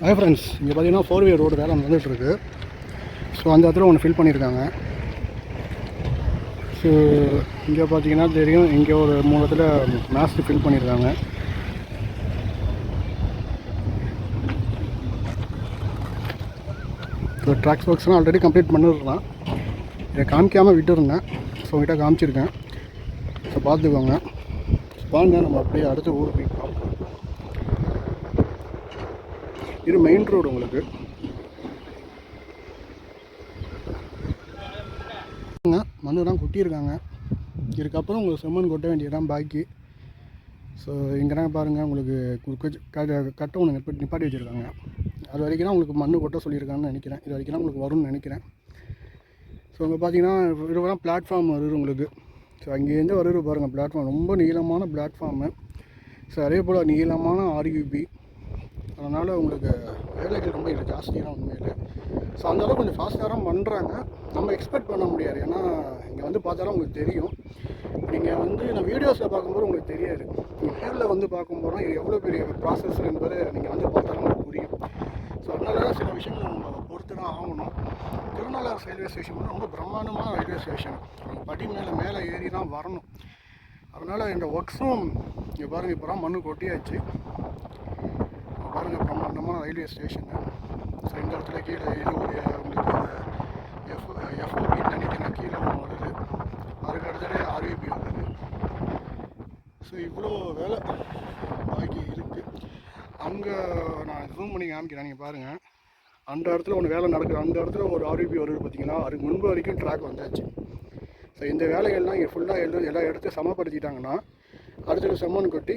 Hi friends இங்கே பார்த்தீங்கன்னா four way road வேலை வந்துட்டுருக்கு ஸோ அந்த இடத்துல ஒன்று ஃபில் பண்ணியிருக்காங்க ஸோ இங்கே பார்த்தீங்கன்னா தெரியும் இங்கே ஒரு மூணு இடத்துல மேஸ்க்கு ஃபில் பண்ணியிருக்காங்க ஸோ ட்ராக்ஸ் ஒர்க்ஸ்லாம் ஆல்ரெடி கம்ப்ளீட் பண்ணிடுறான் இதை காமிக்காமல் விட்டுருந்தேன். ஸோ உங்ககிட்ட காமிச்சிருக்கேன். ஸோ பார்த்துக்கோங்க. பாருங்கள் நம்ம அப்படியே அடுத்த ஊர் போய் பார்ப்போம் இது மெயின் ரோடு உங்களுக்கு. மண்ணுலாம் கொட்டியிருக்காங்க. இதுக்கப்புறம் உங்களுக்கு செம்மண் கொட்ட வேண்டியதான் பாக்கி. ஸோ இங்கெல்லாம் பாருங்கள் உங்களுக்கு கட்ட கட்டை ஒன்று நிப்பாட்டி நிப்பாட்டி வச்சுருக்காங்க. அது வரைக்கும் தான் உங்களுக்கு மண் கொட்ட சொல்லியிருக்காங்கன்னு நினைக்கிறேன். இது வரைக்கும் தான் உங்களுக்கு வரும்னு நினைக்கிறேன். ஸோ இங்கே பார்த்தீங்கன்னா இதுவெல்லாம் பிளாட்ஃபார்ம் வருது உங்களுக்கு. ஸோ அங்கேருந்து வருது பாருங்கள் பிளாட்ஃபார்ம் ரொம்ப நீளமான பிளாட்ஃபார்மு ஸோ அதே போல் நீளமான ஆர்யூபி அதனால் உங்களுக்கு வேலைகள் ரொம்ப இது ஜாஸ்தி தான் உண்மையில் ஸோ அந்தளவுக்கு கொஞ்சம் ஃபாஸ்ட்டாக தான் பண்ணுறாங்க நம்ம எக்ஸ்பெக்ட் பண்ண முடியாது. ஏன்னா இங்கே வந்து பார்த்தாலும் உங்களுக்கு தெரியும். நீங்கள் வந்து நான் வீடியோஸில் பார்க்கும்போது உங்களுக்கு தெரியாது. நீங்கள் நேரில் வந்து பார்க்கும்போது இது எவ்வளோ பெரிய ப்ராசஸ் என்பது நீங்கள் வந்து பார்த்தாலும் உங்களுக்கு புரியும். ஸோ அதனால சில விஷயங்கள் நம்ம பொறுத்து தான் ஆகணும். திருநள்ளாறு ரயில்வே ஸ்டேஷன் வந்து ரொம்ப பிரம்மாண்டமான ரயில்வே ஸ்டேஷன் படி மேலே மேலே ஏறி தான் வரணும். அதனால் இந்த ஒர்க்ஸும் இங்கே பாருங்கள் இப்போ தான் மண்ணு கொட்டியாச்சு. பிரம்மாண்டமான ரயில்வே ஸ்டேஷன் ஸோ இந்த இடத்துல கீழே இது ஒரு உங்களுக்கு எஃப் எஃப்ஓபின்னு நினைக்கிறேன் கீழே ஒன்று வருது. அதுக்கு அடுத்தது ஆர்விபி வருது. ஸோ இவ்வளோ வேலை பாக்கி இருக்குது அங்கே நான் ஜூம் பண்ணி காமிக்கிறேன் நீங்கள் பாருங்கள் அந்த இடத்துல ஒன்று வேலை நடக்குது. அந்த இடத்துல ஒரு ஆர்விபி வருது பார்த்தீங்கன்னா அதுக்கு முன்பு வரைக்கும் ட்ராக் வந்தாச்சு. ஸோ இந்த வேலைகள்லாம் இங்கே ஃபுல்லாக எழுது எல்லா இடத்தையும் சமப்படுத்திட்டாங்கன்னா அடுத்தது செம்மண் கொட்டி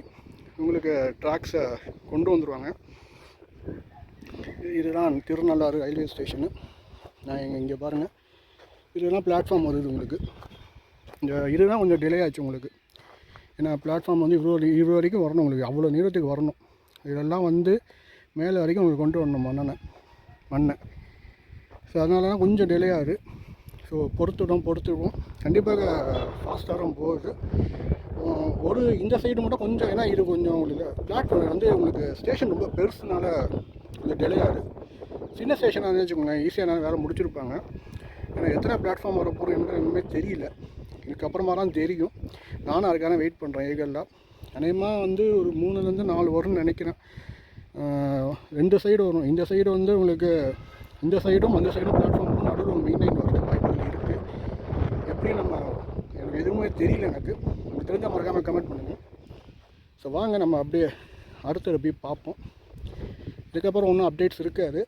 உங்களுக்கு ட்ராக்ஸை கொண்டு வந்துடுவாங்க இதுதான் திருநள்ளாறு ரயில்வே ஸ்டேஷனு நான் இங்கே இங்கே பாருங்கள் இதுதான் பிளாட்ஃபார்ம் வருது உங்களுக்கு. இந்த இதுதான் கொஞ்சம் டிலே ஆச்சு உங்களுக்கு. ஏன்னா பிளாட்ஃபார்ம் வந்து இவ்வளோ இவ்வளோ வரைக்கும் வரணும் உங்களுக்கு. அவ்வளோ நீளத்துக்கு வரணும். இதெல்லாம் வந்து மேலே வரைக்கும் உங்களுக்கு கொண்டு வரணும் மண்ணனை மண்ணை. ஸோ அதனால தான் கொஞ்சம் டிலே ஆகுது. ஸோ பொறுத்துடும் பொறுத்துடும் கண்டிப்பாக ஃபாஸ்ட்டாக போகுது. ஒரு இந்த சைடு மட்டும் கொஞ்சம் ஏன்னா இது கொஞ்சம் உங்களுக்கு பிளாட்ஃபார்ம் வந்து உங்களுக்கு ஸ்டேஷன் ரொம்ப பெருசுனால கொஞ்சம் டிலே ஆகுது. சின்ன ஸ்டேஷனாக வச்சுக்கோங்களேன் ஈஸியாக வேலை முடிச்சிருப்பாங்க. ஏன்னா எத்தனை பிளாட்ஃபார்ம் வர போகிறோம் என்று இன்னுமே தெரியல. இதுக்கப்புறமா தான் தெரியும். நானும் அதுக்கான வெயிட் பண்ணுறேன் ஏகெல்லாம் அநேகமாக வந்து ஒரு மூணுலேருந்து நாலு வரும்னு நினைக்கிறேன். ரெண்டு சைடு வரும். இந்த சைடு வந்து உங்களுக்கு இந்த சைடும் அந்த சைடும் பிளாட்ஃபார்ம் நடுவில் மெயின் லைன் வரது வாய்ப்புகள் இருக்குது எப்படி நம்ம எனக்கு எதுவுமே தெரியல எனக்கு. உங்களுக்கு தெரிஞ்சால் மறக்காமல் கமெண்ட் பண்ணுங்கள் ஸோ வாங்க நம்ம அப்படியே அடுத்தது போய் பார்ப்போம். இதுக்கப்புறம் ஒன்றும் அப்டேட்ஸ் இருக்காது.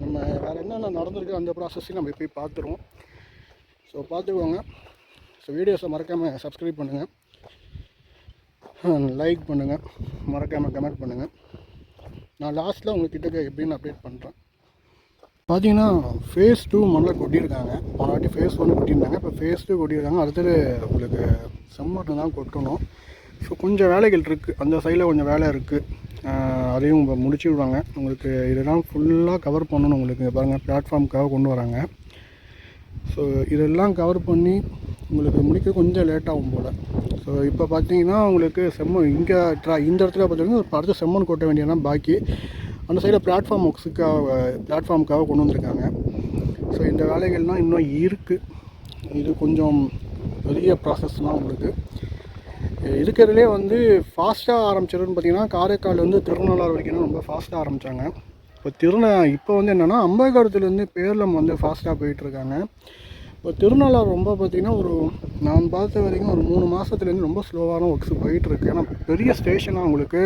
நம்ம வேறு என்னென்ன நடந்திருக்கு அந்த ப்ராசஸையும் நம்ம போய் பார்த்துருவோம். ஸோ பார்த்துக்கோங்க. ஸோ வீடியோஸை மறக்காமல் சப்ஸ்கிரைப் பண்ணுங்கள் லைக் பண்ணுங்கள் மறக்காமல் கமெண்ட் பண்ணுங்கள் நான் லாஸ்ட்டில் உங்கள்கிட்ட எப்படின்னு அப்டேட் பண்ணுறேன் பார்த்தீங்கன்னா ஃபேஸ் டூ முதல்ல கொட்டியிருக்காங்க. போன வாட்டி ஃபேஸ் ஒன்று கொட்டியிருந்தாங்க. இப்போ ஃபேஸ் டூ கொட்டியிருக்காங்க. அடுத்தது உங்களுக்கு செம்மட்டு தான் கொட்டணும். ஸோ கொஞ்சம் வேலைகள் இருக்குது அந்த சைடில் கொஞ்சம் வேலை இருக்குது அதையும் இப்போ முடிச்சு விடுவாங்க உங்களுக்கு இதெல்லாம் ஃபுல்லாக கவர் பண்ணணும் உங்களுக்கு பாருங்கள் பிளாட்ஃபார்முக்காக கொண்டு வராங்க. ஸோ இதெல்லாம் கவர் பண்ணி உங்களுக்கு முடிக்க கொஞ்சம் லேட் ஆகும் போல். ஸோ இப்போ பார்த்தீங்கன்னா உங்களுக்கு செம்மன் இங்கே ட்ரா இந்த இடத்துல பார்த்தீங்கன்னா இப்போ அடுத்து செம்மண் கொட்ட வேண்டியதான் பாக்கி. அந்த சைடில் பிளாட்ஃபார்ம் ஒர்க்ஸுக்காக பிளாட்ஃபார்முக்காக கொண்டு வந்திருக்காங்க. ஸோ இந்த வேலைகள்லாம் இன்னும் இருக்குது இது கொஞ்சம் பெரிய ப்ராசஸ்லாம் உங்களுக்கு. இருக்கிறதுலே வந்து ஃபாஸ்ட்டாக ஆரம்பிச்சதுன்னு பார்த்தீங்கன்னா காரைக்கால் வந்து திருநள்ளாறு வரைக்கும் ரொம்ப ஃபாஸ்ட்டாக ஆரம்பித்தாங்க இப்போ திருந இப்போ வந்து என்னென்னா அம்பேகரத்துலேருந்து பேர்லம் வந்து ஃபாஸ்ட்டாக போயிட்டுருக்காங்க. இப்போ திருநள்ளாறு ரொம்ப பார்த்திங்கன்னா ஒரு நான் பார்த்த வரைக்கும் ஒரு மூணு மாதத்துலேருந்து ரொம்ப ஸ்லோவான ஒர்க்ஸ் போயிட்டுருக்கு. ஏன்னா பெரிய ஸ்டேஷனாக உங்களுக்கு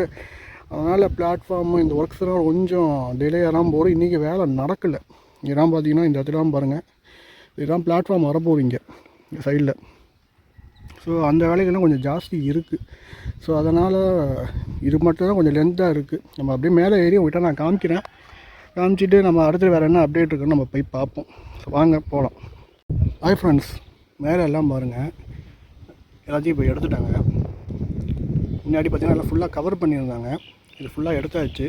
அதனால் பிளாட்ஃபார்மு இந்த ஒர்க்ஸ்லாம் கொஞ்சம் டிலே ஆகாமல் போகிறோம் இன்றைக்கி வேலை நடக்கலை. இதெல்லாம் பார்த்தீங்கன்னா இந்த இடத்துலாம் பாருங்கள் இதுதான் பிளாட்ஃபார்ம் வரப்போகுது இங்கே சைடில் ஸோ அந்த வேலைகள்லாம் கொஞ்சம் ஜாஸ்தி இருக்குது ஸோ அதனால் இது மட்டும் தான் கொஞ்சம் லென்த்தாக இருக்குது நம்ம அப்படியே மேலே ஏறி விட்டால் நான் காமிக்கிறேன். காமிச்சிட்டு நம்ம அடுத்து வேறு என்ன அப்டேட் இருக்குன்னு நம்ம போய் பார்ப்போம். ஸோ வாங்க போகலாம் ஹாய் ஃப்ரெண்ட்ஸ் மேலே எல்லாம் பாருங்கள் எல்லாத்தையும் இப்போ எடுத்துட்டாங்க. முன்னாடி பார்த்திங்கன்னா எல்லாம் ஃபுல்லாக கவர் பண்ணியிருந்தாங்க. இது ஃபுல்லாக எடுத்தாச்சு.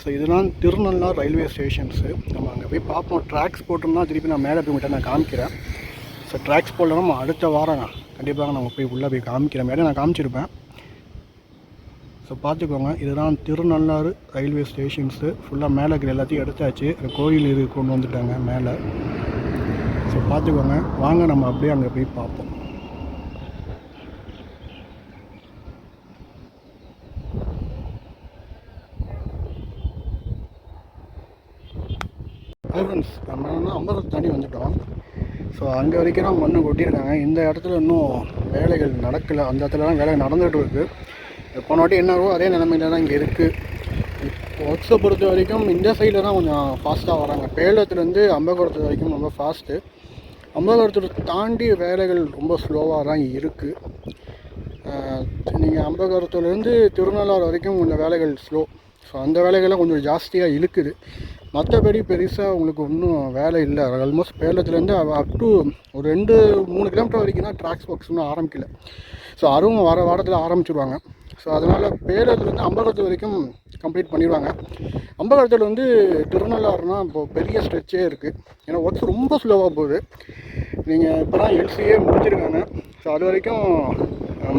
ஸோ இதெல்லாம் திருநள்ளார் ரயில்வே ஸ்டேஷன்ஸு நம்ம அங்கே போய் பார்ப்போம். ட்ராக்ஸ் போட்டோம்னா திருப்பி நான் மேலே போய் மட்டும் நான் காமிக்கிறேன். ஸோ ட்ராக்ஸ் போடலாம் நம்ம அடுத்த வாரம் நான் கண்டிப்பாக நான் போய் உள்ளே போய் காமிக்கிறேன். மேலே நான் காமிச்சிருப்பேன். ஸோ பார்த்துக்கோங்க. இதுதான் திருநள்ளாறு ரயில்வே ஸ்டேஷன்ஸு ஃபுல்லாக மேலே இருக்கிற எல்லாத்தையும் எடுத்தாச்சு. கோயில் இது கொண்டு வந்துட்டாங்க மேலே. ஸோ பார்த்துக்கோங்க. வாங்க நம்ம அப்படியே அங்கே போய் பார்ப்போம் ஹாய் ஃப்ரெண்ட்ஸ் நம்ம தண்ணி தாண்டி வந்துட்டோம். ஸோ அங்கே வரைக்கும் தான் மண்ணு கொட்டியிருக்காங்க. இந்த இடத்துல இன்னும் வேலைகள் நடக்கலை. அந்த இடத்துலலாம் வேலை நடந்துகிட்டு இருக்குது போன வாட்டி என்னவோ அதே நிலமையில தான் இங்கே இருக்குது ஒர்க்ஸை பொறுத்த வரைக்கும் இந்த சைடில் தான் கொஞ்சம் ஃபாஸ்ட்டாக வராங்க. பேலத்துலேருந்து அம்பகுளத்து வரைக்கும் ரொம்ப ஃபாஸ்ட்டு அம்பகுளத்தை தாண்டி வேலைகள் ரொம்ப ஸ்லோவாக தான் இருக்குது நீங்கள் அம்பகரத்துலேருந்து திருநள்ளாறு வரைக்கும் கொஞ்சம் வேலைகள் ஸ்லோ ஸோ அந்த வேலைகள்லாம் கொஞ்சம் ஜாஸ்தியாக இழுக்குது. மற்றபடி பெருசாக உங்களுக்கு ஒன்றும் வேலை இல்லை. ஆல்மோஸ்ட் பேலத்துலேருந்து அப் டு ஒரு ரெண்டு மூணு கிலோமீட்டர் வரைக்கும் தான் ட்ராக்ஸ் ஒர்க்ஸ் ஒன்றும் ஆரம்பிக்கல. ஸோ அதுவும் வர வாரத்தில் ஆரம்பிச்சிடுவாங்க ஸோ அதனால் பேலத்துலேருந்து அம்பகரத்து வரைக்கும் கம்ப்ளீட் பண்ணிடுவாங்க அம்பகரத்தில் வந்து திருநள்ளாறுனா இப்போது பெரிய ஸ்ட்ரெச்சே இருக்குது ஏன்னா ஒர்க்ஸ் ரொம்ப ஸ்லோவாக போகுது. நீங்கள் இப்போ தான் எல்சியே முடிச்சிருக்காங்க. ஸோ அது வரைக்கும்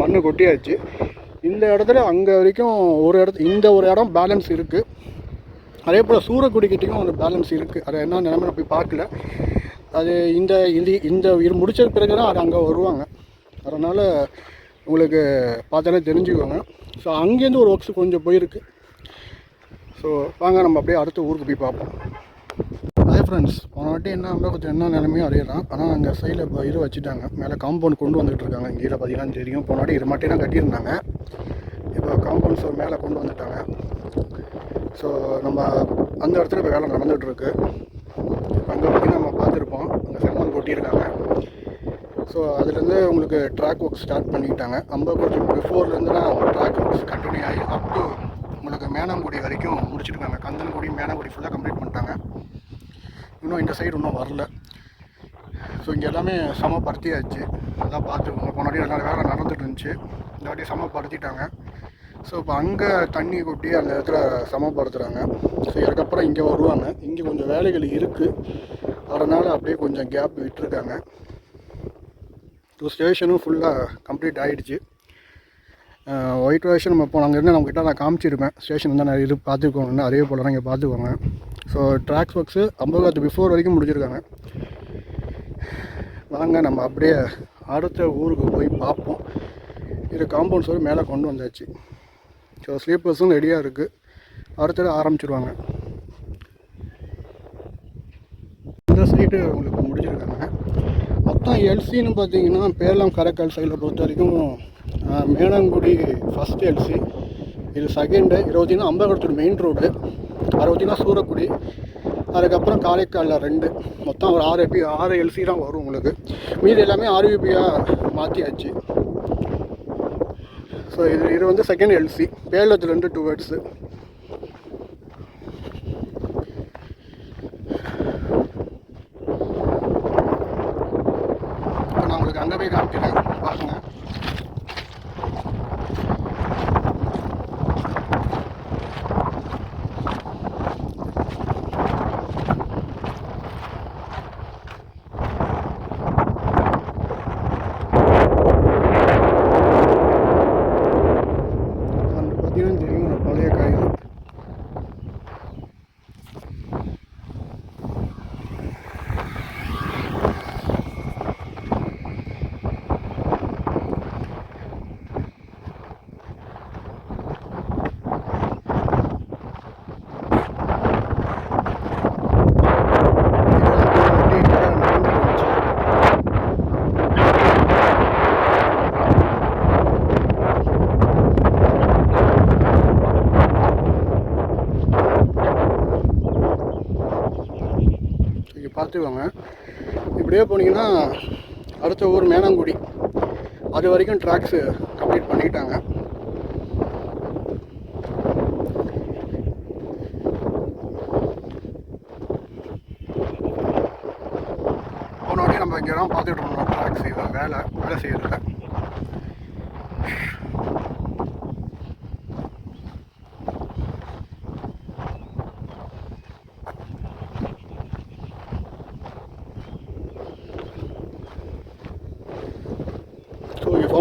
மண் கொட்டியாச்சு. இந்த இடத்துல அங்கே வரைக்கும் ஒரு இடத்து இந்த ஒரு இடம் பேலன்ஸ் இருக்குது அதே போல் சூரக்குடிக்கிட்டையும் ஒரு பேலன்ஸ் இருக்குது அதை என்ன நிலைமை போய் பார்க்கல. அது இந்த இது இந்த இது முடித்த பிறகு தான் அது அங்கே வருவாங்க. அதனால் உங்களுக்கு பார்த்தாலே தெரிஞ்சுக்கோங்க ஸோ அங்கேருந்து ஒரு ஒர்க்ஸ் கொஞ்சம் போயிருக்கு. ஸோ வாங்க நம்ம அப்படியே அடுத்த ஊருக்கு போய் பார்ப்போம். ஃப்ரெண்ட்ஸ் போன வாட்டி என்ன கொஞ்சம் என்ன நிலைமையும் அறியலாம் ஆனால் அங்கே சைடில் இப்போ இது வச்சுட்டாங்க. மேலே காம்பவுண்ட் கொண்டு வந்துட்டு இருக்காங்க. இங்கே பார்த்தீங்கன்னா தெரியும். போன வாட்டி இது மாட்டி தான் கட்டியிருந்தாங்க. இப்போ காம்பவுண்ட் ஸோ மேலே கொண்டு வந்துட்டாங்க. ஸோ நம்ம அந்த இடத்துல இப்போ வேலை நடந்துகிட்ருக்கு அங்கே பார்த்தீங்கன்னா நம்ம பார்த்துருப்போம். அங்கே செம்மன் கொட்டியிருக்காங்க. ஸோ அதுலேருந்து உங்களுக்கு ட்ராக் ஒர்க் ஸ்டார்ட் பண்ணிக்கிட்டாங்க அம்பலத்தில் பிஃபோர்லேருந்து தான் ட்ராக் ஒர்க்ஸ் கண்டினியூ ஆகி அப் டு உங்களுக்கு மேனங்குடி வரைக்கும் முடிச்சிருக்காங்க. கந்தன்குடி மேனங்குடி ஃபுல்லாக கம்ப்ளீட் பண்ணிட்டாங்க. இன்னும் இந்த சைடு இன்னும் வரல. ஸோ இங்கே எல்லாமே சமப்படுத்தியாச்சு. அதான் பார்த்துக்கோங்க. போனாடி நல்லா வேலை நடந்துட்டு இருந்துச்சு. இந்த வாட்டி சமப்படுத்திட்டாங்க. ஸோ இப்போ அங்கே தண்ணி கொட்டி அந்த இடத்துல சமப்படுத்துகிறாங்க ஸோ இதுக்கப்புறம் இங்கே வருவாங்க. இங்கே கொஞ்சம் வேலைகள் இருக்குது அதனால் அப்படியே கொஞ்சம் கேப் விட்டுருக்காங்க. ஸோ ஸ்டேஷனும் ஃபுல்லாக கம்ப்ளீட் ஆகிடுச்சு ஒயிட் வாஷன் நம்ம இப்போ அங்கேருந்து நம்மக்கிட்ட நான் காமிச்சிருப்பேன். ஸ்டேஷன் தான் நிறைய இது பார்த்துக்கோங்க அதே போல் தான் இங்கே பார்த்துக்கோங்க. ஸோ ட்ராக்ஸ் ஒர்க்ஸு ஐம்பது பிஃபோர் வரைக்கும் முடிஞ்சிருக்காங்க வாங்க நம்ம அப்படியே அடுத்த ஊருக்கு போய் பார்ப்போம். இது காம்பவுண்ட்ஸ் வரை மேலே கொண்டு வந்தாச்சு. ஸோ ஸ்லீப்பர்ஸும் ரெடியாக இருக்குது அடுத்தது ஆரம்பிச்சிருவாங்க. இந்த சைடு உங்களுக்கு முடிச்சிருக்காங்க. மொத்தம் எல்சின்னு பார்த்தீங்கன்னா பேரலாம் கரைக்கால் சைடில் பொறுத்த வரைக்கும் மேனங்குடி ஃபஸ்ட் எல்சி இது செகண்டு இருபத்தினா அம்பகடத்தூர் மெயின் ரோடு அது சூரக்குடி. அதுக்கப்புறம் காரைக்காலில் ரெண்டு. மொத்தம் ஒரு ஆறு பி ஆறு எல்சி தான் வரும் உங்களுக்கு. மீதி எல்லாமே ஆர்விபியாக மாற்றியாச்சு ஸோ இது இது வந்து செகண்ட் எல்சி பேலத்துலேருந்து டூ வேர்ட்ஸு இப்போ நான் உங்களுக்கு அங்கே போய் காமிக்கிறேன் பாருங்க அங்கே பார்த்தீங்கன்னா தெரியும் ஒரு பழைய காய்கறி இங்கே பார்த்துக்கோங்க அப்படியே போனீங்கன்னா அடுத்த ஊர் மேனாங்குடி. அது வரைக்கும் ட்ராக்ஸு கம்ப்ளீட் பண்ணிட்டாங்க. போன வாட்டி நம்ம இங்கே தான் பார்த்துட்டு இருந்தோம் ட்ராக்ஸ் இதை வேலை வேலை செய்யறதுல.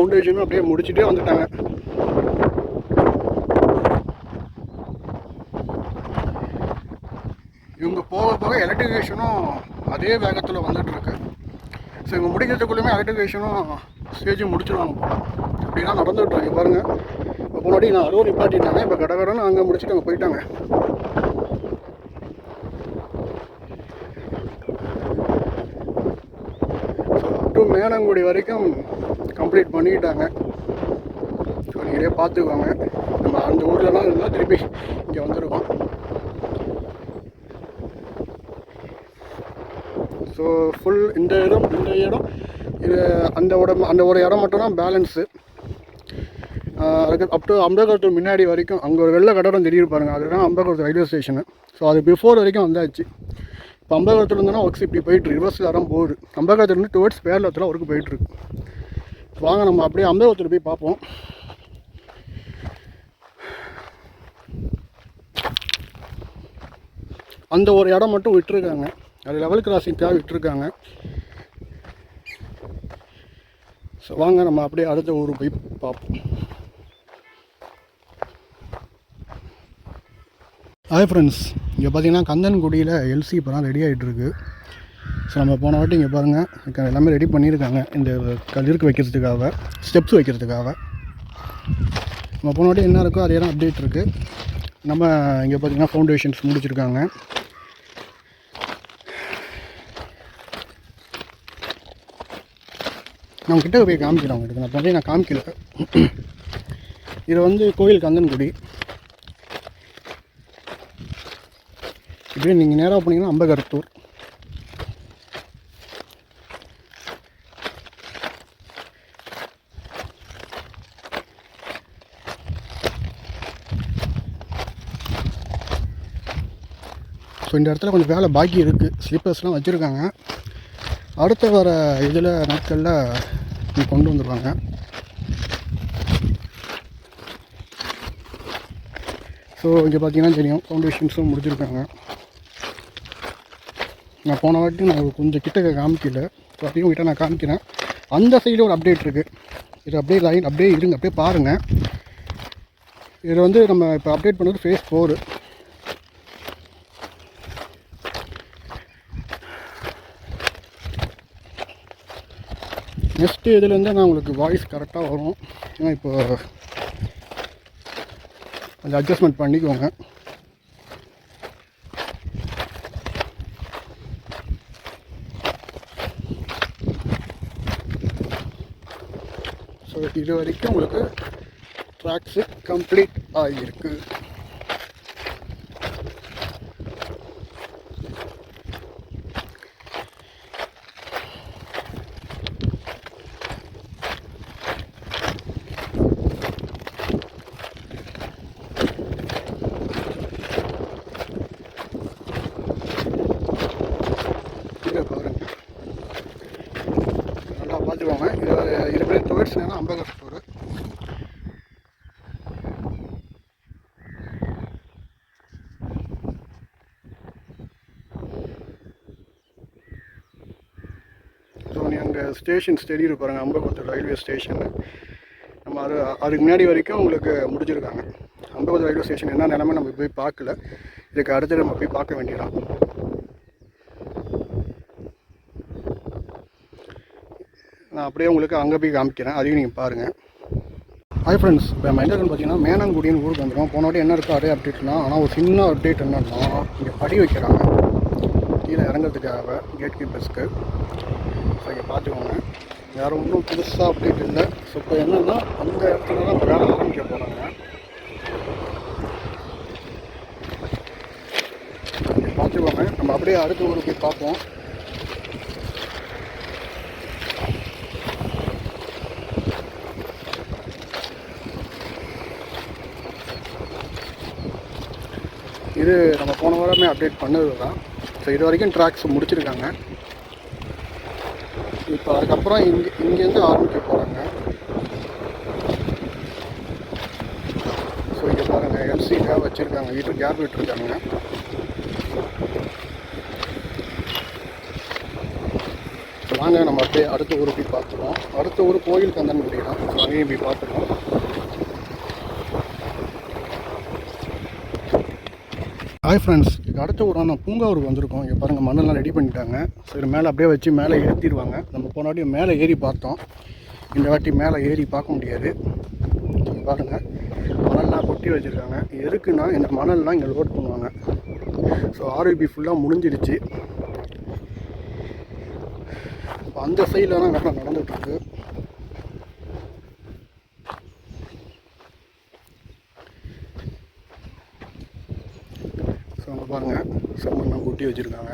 ஃபவுண்டேஷனும் அப்படியே முடிச்சுட்டே வந்துட்டாங்க. இவங்க போக போக எலக்ட்ரிஃபிகேஷனும் அதே வேகத்தில் வந்துட்டுருக்கு ஸோ இவங்க முடிக்கிறதுக்குள்ளேயுமே எலக்ட்ரிஃபிகேஷனும் ஸ்டேஜும் முடிச்சிடுவாங்க அப்படின்னா நடந்துகிட்ருக்கு பாருங்கள் முன்னாடி நான் அறுபது நிப்பாட்டினாங்க இப்போ கடை கடன் அங்கே முடிச்சுட்டு அங்கே போயிட்டாங்க. டு மேலங்குடி வரைக்கும் கம்ப்ளீட் பண்ணிக்கிட்டாங்க ஸோ நீங்களே பார்த்துக்கோங்க. நம்ம அந்த ஊர்லலாம் இருந்தால் திருப்பி இங்கே வந்திருக்கோம். ஸோ ஃபுல் இந்த இடம் இந்த இடம் இது அந்த இடம் அந்த ஒரு இடம் மட்டும்தான் பேலன்ஸு அதுக்கு அப் டு அம்பேகத்தூர் முன்னாடி வரைக்கும் அங்கே ஒரு வெள்ளை கட்டடம் தெரியும் பாருங்க. அதுதான் அம்பேகத்தூர் ரயில்வே ஸ்டேஷனு ஸோ அது பிஃபோர் வரைக்கும் வந்தாச்சு. இப்போ அம்பேகத்தூர் ஒர்க்ஸ் இப்படி போயிட்டு ரிவர்ஸில் தான் போகுது. அம்பேகத்தூர்லேருந்து டுவர்ட்ஸ் பேரளத்தில் ஒர்க்கு போயிட்டுருக்கு வாங்க நம்ம அப்படியே அம்பேகத்தூர் போய் பார்ப்போம். அந்த ஒரு இடம் மட்டும் விட்டுருக்காங்க. அது லெவல் கிராசிங்காக விட்டுருக்காங்க. ஸோ வாங்க நம்ம அப்படியே அடுத்த ஊர் போய் பார்ப்போம். ஹாய் ஃப்ரெண்ட்ஸ் இங்கே பார்த்தீங்கன்னா கந்தன்குடியில் எல்சி இப்போ தான் ரெடி ஆகிட்டுருக்கு ஸோ நம்ம போன வாட்டி இங்கே பாருங்கள் இங்க எல்லாமே ரெடி பண்ணியிருக்காங்க. இந்த கல்லிருக்கு வைக்கிறதுக்காக ஸ்டெப்ஸ் வைக்கிறதுக்காக. நம்ம போன வாட்டி என்ன இருக்கோ அதே தான் அப்டேட் இருக்குது நம்ம இங்கே பார்த்தீங்கன்னா ஃபவுண்டேஷன்ஸ் முடிச்சிருக்காங்க. நான் கிட்ட போய் காமிக்கிறேன் உங்களுக்கு நான் போய் நான் காமிக்கல. இது வந்து கோயில் கந்தன்குடி. இப்படியே நீங்கள் நேராக போனீங்கன்னா அம்பகரத்தூர். ஸோ இந்த இடத்துல கொஞ்சம் வேலை பாக்கி இருக்குது ஸ்லீப்பர்ஸ்லாம் வச்சுருக்காங்க. அடுத்த வர இதில் நாட்களில் கொண்டு வந்துடுவாங்க ஸோ இங்கே பார்த்தீங்கன்னா தெரியும் ஃபவுண்டேஷன்ஸும் முடிச்சிருக்காங்க. நான் போன வாட்டி நான் கொஞ்சம் கிட்டக்க காமிக்கல. ஸோ அதையும் கிட்ட நான் காமிக்கிறேன். அந்த சைடு ஒரு அப்டேட் இருக்குது இது அப்படியே லைன் அப்படியே இருங்க அப்படியே பாருங்கள் இதில் வந்து நம்ம இப்போ அப்டேட் பண்ணது ஃபேஸ் ஃபோரு நெக்ஸ்ட்டு இதுலேருந்து நான் உங்களுக்கு வாய்ஸ் கரெக்டாக வரும். ஏன்னா இப்போ கொஞ்சம் அட்ஜஸ்ட்மெண்ட் பண்ணிக்கோங்க. ஸோ இது வரைக்கும் உங்களுக்கு ட்ராக்ஸு கம்ப்ளீட் ஆகியிருக்கு இதை பாருங்க நல்லா இது இது பேர் வேணும் ஐம்பது லட்சம் ஸ்டோரு ஸோ நீ அங்கே ஸ்டேஷன் ஸ்டெடி பாருங்கள் அம்பகத்தூர் ரயில்வே ஸ்டேஷனில் நம்ம அது அதுக்கு முன்னாடி வரைக்கும் உங்களுக்கு முடிஞ்சிருக்காங்க அம்பகத்தூர் ரயில்வே ஸ்டேஷன் என்ன நிலமை நம்ம போய் பார்க்கல. இதுக்கு அடுத்து நம்ம போய் பார்க்க வேண்டியதான் நான் அப்படியே உங்களுக்கு அங்கே போய் காமிக்கிறேன். அதையும் நீங்கள் பாருங்கள் ஹாய் ஃப்ரெண்ட்ஸ் இப்போ நம்ம எங்கே பார்த்தீங்கன்னா மேனாங்குடின்னு ஊருக்கு வந்துடும் போன வாட்டி என்ன இருக்கா அதே அப்டேட்னா ஆனால் ஒரு சின்ன அப்டேட் என்னன்னா இங்கே படி வைக்கிறாங்க. கீழே இறங்குறதுக்காக கேட் கீப்பர்ஸ்க்கு ஸோ இங்கே பார்த்துக்கோங்க வேறு ஒன்றும் புதுசாக அப்டேட் இல்லை. ஸோ இப்போ என்னென்னா அந்த இடத்துல தான் இப்போ வேலை ஆரம்பிக்க போகிறாங்க பார்த்துக்கோங்க நம்ம அப்படியே அடுத்த ஊருக்கு போய் பார்ப்போம். இது நம்ம போன வாரமே அப்டேட் பண்ணது தான் ஸோ இது வரைக்கும் ட்ராக்ஸ் முடிச்சிருக்காங்க. இப்போ அதுக்கப்புறம் இங்கே இங்கேருந்து ஆரம்பிக்க போகிறாங்க ஸோ இங்கே பாருங்கள் கேப் வச்சுருக்காங்க. வீட்டு கேப் விட்டுருக்காங்க. வாங்க நம்ம அப்படியே அடுத்த ஊருக்கு போய் பார்த்துருவோம் அடுத்த ஊர் கோயில் கந்தன்குடி தான் ஸோ அங்கேயும் போய் பார்த்துருவோம் ஹாய் ஃப்ரெண்ட்ஸ் இது அடுத்த ஊரான பூங்காவூருக்கு வந்திருக்கோம். இங்கே பாருங்கள் மண்ணெல்லாம் ரெடி பண்ணிட்டாங்க. சரி மேலே அப்படியே வச்சு மேலே ஏற்றிடுவாங்க நம்ம போன வாட்டி மேலே ஏறி பார்த்தோம். இந்த வாட்டி மேலே ஏறி பார்க்க முடியாது. பாருங்கள் மணல்லாம் கொட்டி வச்சுருக்காங்க. எதுக்குன்னா இந்த மணல்லாம் இங்கே லோட் பண்ணுவாங்க. ஸோ ஆரோபி ஃபுல்லாக முடிஞ்சிடுச்சு. இப்போ அந்த சைடில் தான் வேலை நடந்துகிட்ருக்கு ஸோ அங்கே பாருங்கள் செம்மண்ணம் கட்டி வச்சுருக்காங்க.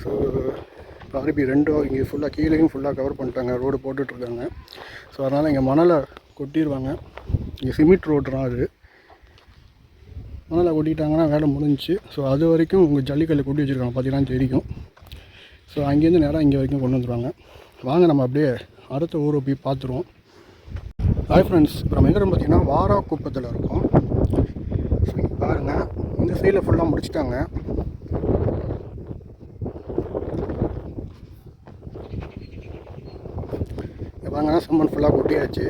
ஸோ இப்போ ஆர்பி ரெண்டும் இங்கே ஃபுல்லாக கீழேயும் ஃபுல்லாக கவர் பண்ணிட்டாங்க. ரோடு போட்டுட்ருக்காங்க ஸோ அதனால் இங்கே மணலை கொட்டிடுவாங்க இங்கே சிமெண்ட் ரோடு அது. மணலை கொட்டிட்டாங்கன்னா வேலை முடிஞ்சுச்சு. ஸோ அது வரைக்கும் உங்கள் ஜல்லிக்கல்லை கொட்டி வச்சுருக்காங்க. பார்த்தீங்கன்னா தெரியும். ஸோ அங்கேருந்து நேராக இங்கே வரைக்கும் கொண்டு வந்துருவாங்க. வாங்க நம்ம அப்படியே அடுத்த ஊரை போய் பார்த்துருவோம். ஹாய் ஃப்ரெண்ட்ஸ் இப்போ நம்ம எங்கே பார்த்தீங்கன்னா வாரா குப்பத்தில் இருக்கோம். ஸோ இங்கே பாருங்கள் இந்த சைடில் ஃபுல்லாக முடிச்சிட்டாங்க. இங்கே பாருங்கன்னா ஃபுல்லாக கொட்டியாச்சு.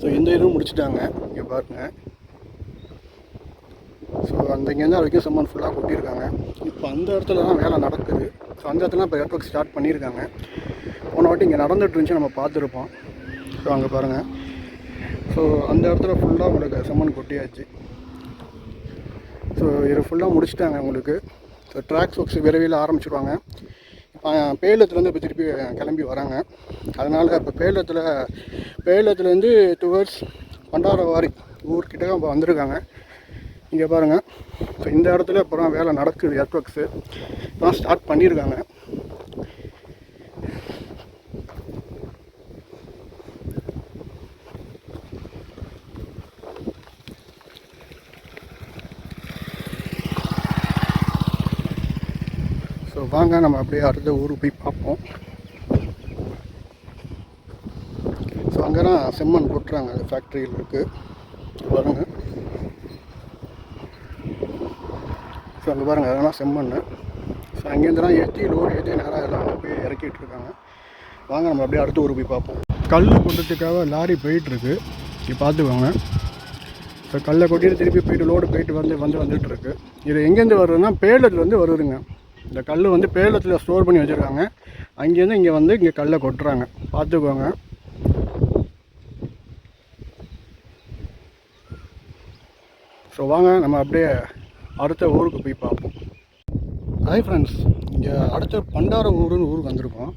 ஸோ இந்த இதுவும் முடிச்சிட்டாங்க. இங்கே பாருங்கள் ஸோ அந்த இங்கேருந்து வரைக்கும் சம்மன் ஃபுல்லாக கொட்டியிருக்காங்க. இப்போ அந்த இடத்துல தான் வேலை நடக்குது. ஸோ அந்த இடத்துல இப்போ ஏர்ட்ஒர்க் ஸ்டார்ட் பண்ணியிருக்காங்க. போன வாட்டி இங்கே நடந்துட்டு இருந்துச்சு நம்ம பார்த்துருப்போம். ஸோ அங்கே பாருங்கள் ஸோ அந்த இடத்துல ஃபுல்லாக உங்களுக்கு சம்மன் கொட்டியாச்சு. ஸோ இது ஃபுல்லாக முடிச்சிட்டாங்க உங்களுக்கு ஸோ ட்ராக்ஸ் ஒர்க்ஸ் விரைவில் ஆரம்பிச்சிருவாங்க. இப்போ பேலத்துலேருந்து இப்போ திருப்பி கிளம்பி வராங்க. அதனால் இப்போ பேலத்தில் பேலத்துலேருந்து டுவர்ட்ஸ் பண்டாரவாரி ஊர்கிட்ட இப்போ வந்திருக்காங்க. இங்கே பாருங்கள் ஸோ இந்த இடத்துல அப்புறம் வேலை நடக்குது எர்த் ஒர்க்ஸு இப்போ ஸ்டார்ட் பண்ணியிருக்காங்க ஸோ வாங்க நம்ம அப்படியே அடுத்த ஊருக்கு போய் பார்ப்போம். ஸோ அங்கே தான் செம்மண் கொட்டுறாங்க ஃபேக்ட்ரியில் இருக்குது பாருங்க. ஸோ அங்கே பாருங்கள் அதெல்லாம் செம்மண் ஸோ அங்கேருந்து தான் ஏற்றி லோடு ஏற்றி நேராக எல்லாம் அங்கே போய் இறக்கிட்டு இருக்காங்க. வாங்க நம்ம அப்படியே அடுத்த ஊருக்கு போய் பார்ப்போம். கல் கொட்டுறதுக்காக லாரி போயிட்டுருக்கு. இப்போ பார்த்துக்கோங்க. ஸோ கல்லை கொட்டிட்டு திருப்பி போயிட்டு லோடு போயிட்டு வந்து வந்து வந்துட்டுருக்கு. இது எங்கேருந்து வருதுன்னா பேலத்துலேருந்து வருதுங்க. இந்த கல் வந்து பேலத்தில் ஸ்டோர் பண்ணி வச்சுருக்காங்க. அங்கேருந்து இங்கே வந்து இங்கே கல்லை கொட்டுறாங்க. பார்த்துக்கோங்க. ஸோ வாங்க நம்ம அப்படியே அடுத்த ஊருக்கு போய் பார்ப்போம். ஹாய் ஃப்ரெண்ட்ஸ் இங்கே அடுத்த பண்டார ஊருன்னு ஊருக்கு வந்திருக்கோம்.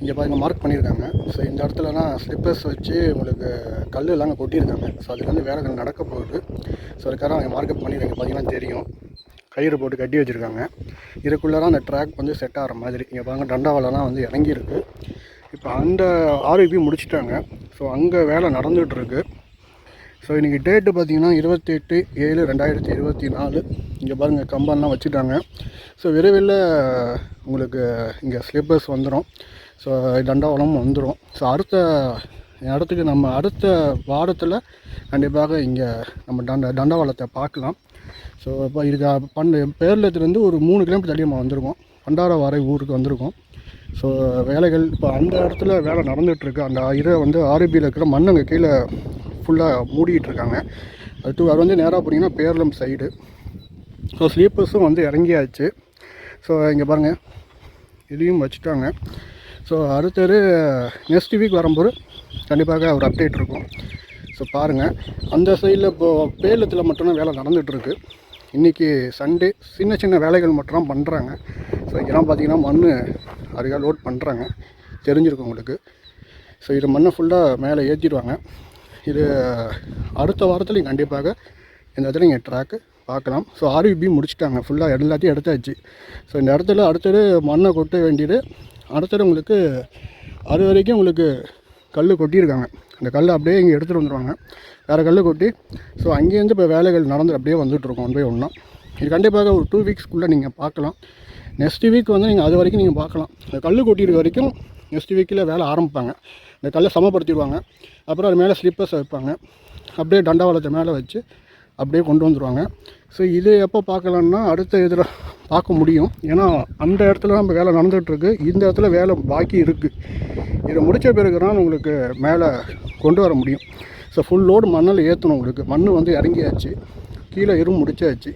இங்கே பாருங்கள் மார்க் பண்ணியிருக்காங்க. ஸோ இந்த இடத்துலலாம் ஸ்லிப்பர்ஸ் வச்சு உங்களுக்கு கல் எல்லாம் கொட்டியிருக்காங்க. ஸோ அதுக்கு வந்து வேலைகள் நடக்க போகுது. ஸோ அதுக்காக அவங்க மார்க்கப் பண்ணியிருக்காங்க. பார்த்தீங்கன்னா தெரியும். கயிறு போட்டு கட்டி வச்சுருக்காங்க. இதுக்குள்ளே அந்த ட்ராக் வந்து செட் ஆகிற மாதிரி. இங்கே பாருங்கள் டண்டாவலலாம் வந்து இறங்கியிருக்கு. இப்போ அந்த ஆர்விபி முடிச்சிட்டாங்க. ஸோ அங்கே வேலை நடந்துகிட்ருக்கு. ஸோ இன்றைக்கி டேட்டு பார்த்தீங்கன்னா இருபத்தெட்டு ஏழு ரெண்டாயிரத்தி இருபத்தி நாலு. இங்கே பாருங்கள் கம்பெல்லாம் வச்சுட்டாங்க. ஸோ விரைவில் உங்களுக்கு இங்கே ஸ்லிப்பர்ஸ் வந்துடும் ஸோ தண்டவாளமும் வந்துடும் ஸோ அடுத்த இடத்துக்கு நம்ம அடுத்த வாரத்தில் கண்டிப்பாக இங்கே நம்ம தண்ட தண்டவாளத்தை பார்க்கலாம். ஸோ இப்போ இதுக்கு பண்ட பேர்லத்துலேருந்து ஒரு மூணு கிலோமீட்டர் தள்ளி நம்ம வந்திருக்கோம். பண்டாரவாரை ஊருக்கு வந்திருக்கோம். ஸோ வேலைகள் இப்போ அந்த இடத்துல வேலை நடந்துகிட்ருக்கு. அந்த இதை வந்து ஆர்பியில் இருக்கிற மண் அங்கே கீழே ஃபுல்லாக மூடிக்கிட்டு இருக்காங்க அடுத்து அது வந்து நேராக போனீங்கன்னா பேரளம் சைடு ஸோ ஸ்லீப்பர்ஸும் வந்து இறங்கியாச்சு. ஸோ இங்கே பாருங்கள் இதையும் வச்சுட்டாங்க. ஸோ அடுத்தது நெக்ஸ்ட் வீக் வரும்போது கண்டிப்பாக ஒரு அப்டேட் இருக்கும். ஸோ பாருங்கள் அந்த சைடில் இப்போது பேலத்தில் மட்டும்தான் வேலை நடந்துகிட்ருக்கு இன்றைக்கி சண்டே சின்ன சின்ன வேலைகள் மட்டும் பண்ணுறாங்க ஸோ இதெல்லாம் பார்த்தீங்கன்னா மண் அதுக்காக லோட் பண்ணுறாங்க தெரிஞ்சிருக்கும் உங்களுக்கு. ஸோ இது மண்ணை ஃபுல்லாக மேலே ஏற்றிடுவாங்க இது அடுத்த வாரத்தில் கண்டிப்பாக இந்த இடத்துல இங்கே ட்ராக்கு பார்க்கலாம். ஸோ ஆர்விபி முடிச்சுட்டாங்க. ஃபுல்லாக எல்லாத்தையும் எடுத்தாச்சு. ஸோ இந்த இடத்துல அடுத்தது மண்ணை கொட்ட வேண்டியது அடுத்தது உங்களுக்கு அது வரைக்கும் உங்களுக்கு கல் கொட்டியிருக்காங்க. அந்த கல் அப்படியே இங்கே எடுத்துகிட்டு வந்துடுவாங்க வேறு கல் கொட்டி ஸோ அங்கேருந்து இப்போ வேலைகள் நடந்து அப்படியே வந்துட்டுருக்கோம் ஒன் பை ஒன்றா இது கண்டிப்பாக ஒரு டூ வீக்ஸ்க்குள்ளே நீங்கள் பார்க்கலாம். நெக்ஸ்ட் வீக் வந்து நீங்கள் அது வரைக்கும் நீங்கள் பார்க்கலாம். இந்த கல் கொட்டியிருக்க வரைக்கும் நெக்ஸ்ட் வீக்கில் வேலை ஆரம்பிப்பாங்க. இந்த கல்லை சமப்படுத்திடுவாங்க. அப்புறம் அது மேலே ஸ்லிப்பர்ஸ் வைப்பாங்க. அப்படியே தண்டவாளத்தை மேலே வச்சு அப்படியே கொண்டு வந்துடுவாங்க ஸோ இது எப்போ பார்க்கலான்னா அடுத்த இதில் பார்க்க முடியும். ஏன்னா அந்த இடத்துல நம்ம வேலை நடந்துகிட்ருக்கு. இந்த இடத்துல வேலை பாக்கி இருக்குது இதை முடித்த பிறகு தான் உங்களுக்கு மேலே கொண்டு வர முடியும். ஸோ ஃபுல் லோடு மண்ணில் ஏற்றணும் உங்களுக்கு. மண் வந்து இறங்கியாச்சு. கீழே இரும் முடிச்சாச்சு.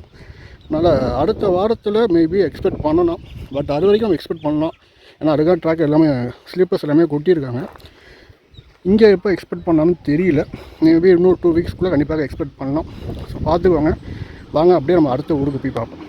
அதனால் அடுத்த வாரத்தில் மேபி எக்ஸ்பெக்ட் பண்ணணும். பட் அது வரைக்கும் எக்ஸ்பெக்ட் பண்ணலாம். ஏன்னா அதுக்காக ட்ராக் எல்லாமே ஸ்லீப்பர்ஸ் எல்லாமே கொட்டியிருக்காங்க. இங்கே எப்போ எக்ஸ்பெக்ட் பண்ணலாம்னு தெரியல. மேபி இன்னும் டூ வீக்ஸ்க்குள்ளே கண்டிப்பாக எக்ஸ்பெக்ட் பண்ணலாம். ஸோ பார்த்துக்கோங்க. வாங்க அப்படியே நம்ம அடுத்த ஊருக்கு போய் பார்ப்போம்.